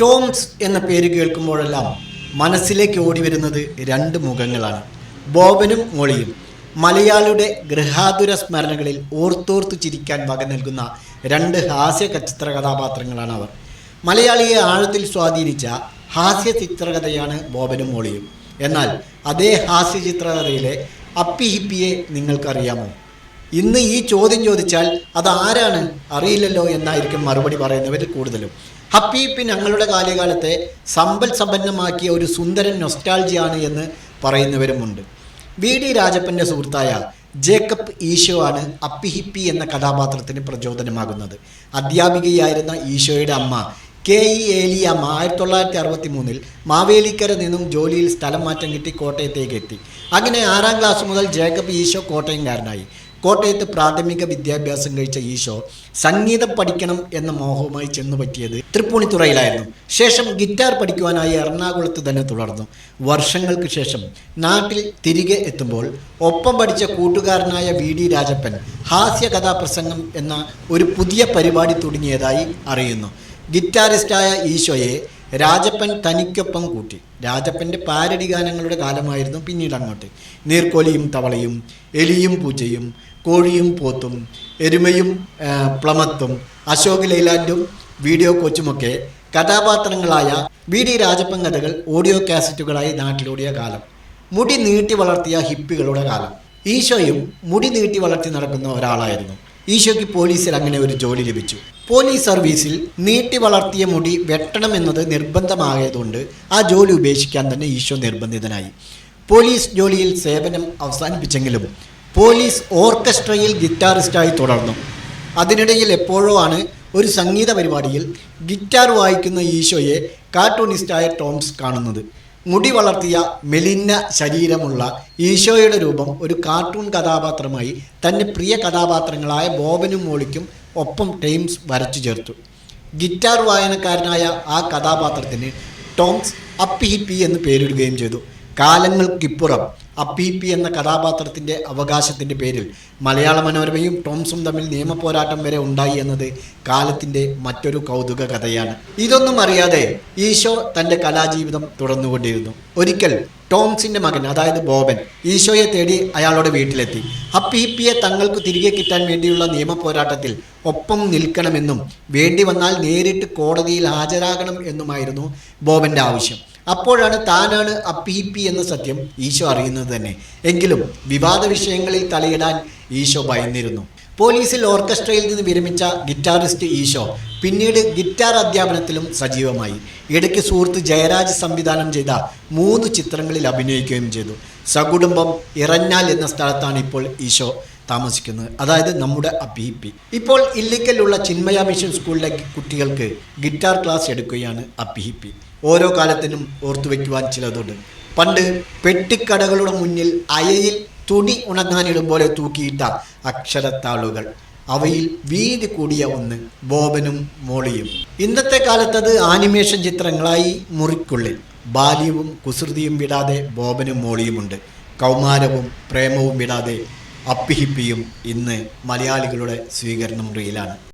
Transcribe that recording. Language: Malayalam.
ടോംസ് എന്ന പേര് കേൾക്കുമ്പോഴെല്ലാം മനസ്സിലേക്ക് ഓടി വരുന്നത് രണ്ട് മുഖങ്ങളാണ്. ബോബനും മോളിയും. മലയാളിയുടെ ഗൃഹാതുര സ്മരണകളിൽ ഓർത്തോർത്തു ചിരിക്കാൻ വക നൽകുന്ന രണ്ട് ഹാസ്യ ചിത്ര കഥാപാത്രങ്ങളാണ് അവർ. മലയാളിയെ ആഴത്തിൽ സ്വാധീനിച്ച ഹാസ്യ ചിത്രകഥയാണ് ബോബനും മോളിയും. എന്നാൽ അതേ ഹാസ്യ ചിത്രകഥയിലെ അപ്പി ഹിപ്പിയെ നിങ്ങൾക്കറിയാമോ? ഇന്ന് ഈ ചോദ്യം ചോദിച്ചാൽ അത് ആരാണ്? അറിയില്ലല്ലോ എന്നായിരിക്കും മറുപടി പറയുന്നവരിൽ കൂടുതലും. ഹപ്പീപ്പി ഞങ്ങളുടെ കാലകാലത്തെ സമ്പൽ സമ്പന്നമാക്കിയ ഒരു സുന്ദരൻ നൊസ്റ്റാൾജിയാണ് എന്ന് പറയുന്നവരുമുണ്ട്. വി. ഡി. രാജപ്പന്റെ സുഹൃത്തായ ജേക്കബ് ഈശോ ആണ് അപ്പി ഹിപ്പി എന്ന കഥാപാത്രത്തിന് പ്രചോദനമാകുന്നത്. അധ്യാപികയായിരുന്ന ഈശോയുടെ അമ്മ കെ. ഇ. ഏലിയമ്മ ആയിരത്തി തൊള്ളായിരത്തി അറുപത്തി മൂന്നിൽ മാവേലിക്കര നിന്നും ജോലിയിൽ സ്ഥലം മാറ്റം കിട്ടി കോട്ടയത്തേക്ക് എത്തി. അങ്ങനെ ആറാം ക്ലാസ് മുതൽ ജേക്കബ് ഈശോ കോട്ടയംകാരനായി. കോട്ടയത്ത് പ്രാഥമിക വിദ്യാഭ്യാസം കഴിച്ച ഈശോ സംഗീതം പഠിക്കണം എന്ന മോഹവുമായി ചെന്നു പറ്റിയത് തൃപ്പൂണിത്തുറയിലായിരുന്നു. ശേഷം ഗിറ്റാർ പഠിക്കുവാനായി എറണാകുളത്ത് തന്നെ തുടർന്നു. വർഷങ്ങൾക്ക് ശേഷം നാട്ടിൽ തിരികെ എത്തുമ്പോൾ ഒപ്പം പഠിച്ച കൂട്ടുകാരനായ വി ഡി രാജപ്പൻ ഹാസ്യ കഥാപ്രസംഗം എന്ന ഒരു പുതിയ പരിപാടി തുടങ്ങിയതായി അറിയുന്നു. ഗിറ്റാറിസ്റ്റായ ഈശോയെ രാജപ്പൻ തനിക്കൊപ്പം കൂട്ടി. രാജപ്പന്റെ പാരടി ഗാനങ്ങളുടെ കാലമായിരുന്നു പിന്നീട് അങ്ങോട്ട്. നീർക്കോലിയും തവളയും എലിയും പൂച്ചയും കോഴിയും പോത്തും എരുമയും പ്ലമത്തും അശോക് ലൈലാൻഡും വീഡിയോ കോച്ചുമൊക്കെ കഥാപാത്രങ്ങളായ വി ഡി രാജപ്പൻ കഥകൾ ഓഡിയോ കാസറ്റുകളായി നാട്ടിലോടിയ കാലം. മുടി നീട്ടി വളർത്തിയ ഹിപ്പികളുടെ കാലം. ഈശോയും മുടി നീട്ടി വളർത്തി നടക്കുന്ന ഒരാളായിരുന്നു. ഈശോയ്ക്ക് പോലീസിൽ അങ്ങനെ ഒരു ജോലി ലഭിച്ചു. പോലീസ് സർവീസിൽ നീട്ടി വളർത്തിയ മുടി വെട്ടണമെന്നത് നിർബന്ധമായതുകൊണ്ട് ആ ജോലി ഉപേക്ഷിക്കാൻ തന്നെ ഈശോ നിർബന്ധിതനായി. പോലീസ് ജോലിയിൽ സേവനം അവസാനിപ്പിച്ചെങ്കിലും പോലീസ് ഓർക്കസ്ട്രയിൽ ഗിറ്റാറിസ്റ്റായി തുടർന്നു. അതിനിടയിൽ എപ്പോഴോ ആണ് ഒരു സംഗീത പരിപാടിയിൽ ഗിറ്റാർ വായിക്കുന്ന ഈശോയെ കാർട്ടൂണിസ്റ്റായ ടോംസ് കാണുന്നത്. മുടി വളർത്തിയ മെലിഞ്ഞ ശരീരമുള്ള ഈശോയുടെ രൂപം ഒരു കാർട്ടൂൺ കഥാപാത്രമായി തന്റെ പ്രിയ കഥാപാത്രങ്ങളായ ബോബനും മോളിക്കും ഒപ്പം ടൈംസ് വരച്ചു ചേർത്തു. ഗിറ്റാർ വായനക്കാരനായ ആ കഥാപാത്രത്തിന് ടോംസ് അപ്പി ഹിപ്പി എന്ന് പേരിടുകയും ചെയ്തു. കാലങ്ങൾക്കിപ്പുറം അപ്പീപ്പി എന്ന കഥാപാത്രത്തിന്റെ അവകാശത്തിന്റെ പേരിൽ മലയാള മനോരമയും ടോംസും തമ്മിൽ നിയമപോരാട്ടം വരെ ഉണ്ടായി എന്നത് കാലത്തിന്റെ മറ്റൊരു കൗതുക കഥയാണ്. ഇതൊന്നും അറിയാതെ ഈശോ തന്റെ കലാജീവിതം തുടർന്നുകൊണ്ടിരുന്നു. ഒരിക്കൽ ടോംസിന്റെ മകൻ അതായത് ബോബൻ ഈശോയെ തേടി അയാളുടെ വീട്ടിലെത്തി. അപ്പീപ്പിയെ തങ്ങൾക്ക് തിരികെ കിട്ടാൻ വേണ്ടിയുള്ള നിയമപോരാട്ടത്തിൽ ഒപ്പം നിൽക്കണമെന്നും വേണ്ടി വന്നാൽ നേരിട്ട് കോടതിയിൽ ഹാജരാകണം എന്നുമായിരുന്നു ബോബന്റെ ആവശ്യം. അപ്പോഴാണ് താനാണ് ആ പി പി എന്ന സത്യം ഈശോ അറിയുന്നത് തന്നെ. എങ്കിലും വിവാദ വിഷയങ്ങളിൽ തലയിടാൻ ഈശോ ഭയന്നിരുന്നു. പോലീസിൽ ഓർക്കസ്ട്രയിൽ നിന്ന് വിരമിച്ച ഗിറ്റാറിസ്റ്റ് ഈശോ പിന്നീട് ഗിറ്റാർ അധ്യാപനത്തിലും സജീവമായി. ഇടയ്ക്ക് സുഹൃത്ത് ജയരാജ് സംവിധാനം ചെയ്ത മൂന്ന് ചിത്രങ്ങളിൽ അഭിനയിക്കുകയും ചെയ്തു. സകുടുംബം ഇറഞ്ഞാൽ എന്ന സ്ഥലത്താണ് ഇപ്പോൾ ഈശോ. താമസിക്കുന്നത് അതായത് നമ്മുടെ അപ്പീപ്പി ഇപ്പോൾ ഇല്ലിക്കലുള്ള ചിന്മയ മിഷൻ സ്കൂളിലെ കുട്ടികൾക്ക് ഗിറ്റാർ ക്ലാസ് എടുക്കുകയാണ് അപ്പിഹിപ്പി ഓരോ കാലത്തിനും ഓർത്തുവെക്കുവാൻ ചിലതുണ്ട്. പണ്ട് പെട്ടിക്കടകളുടെ മുന്നിൽ അയയിൽ തുണി ഉണങ്ങാനിടും പോലെ തൂക്കിയിട്ട അക്ഷരത്താളുകൾ. അവയിൽ വീതി കൂടിയ ഒന്ന് ബോബനും മോളിയും. ഇന്നത്തെ കാലത്തത് ആനിമേഷൻ ചിത്രങ്ങളായി മുറിക്കുള്ളിൽ. ബാല്യവും കുസൃതിയും വിടാതെ ബോബനും മോളിയുമുണ്ട്. കൗമാരവും പ്രേമവും വിടാതെ അപ്പിഹിപ്പിയും ഇന്ന് മലയാളികളുടെ സ്വീകരണ മുറിയിലാണ്.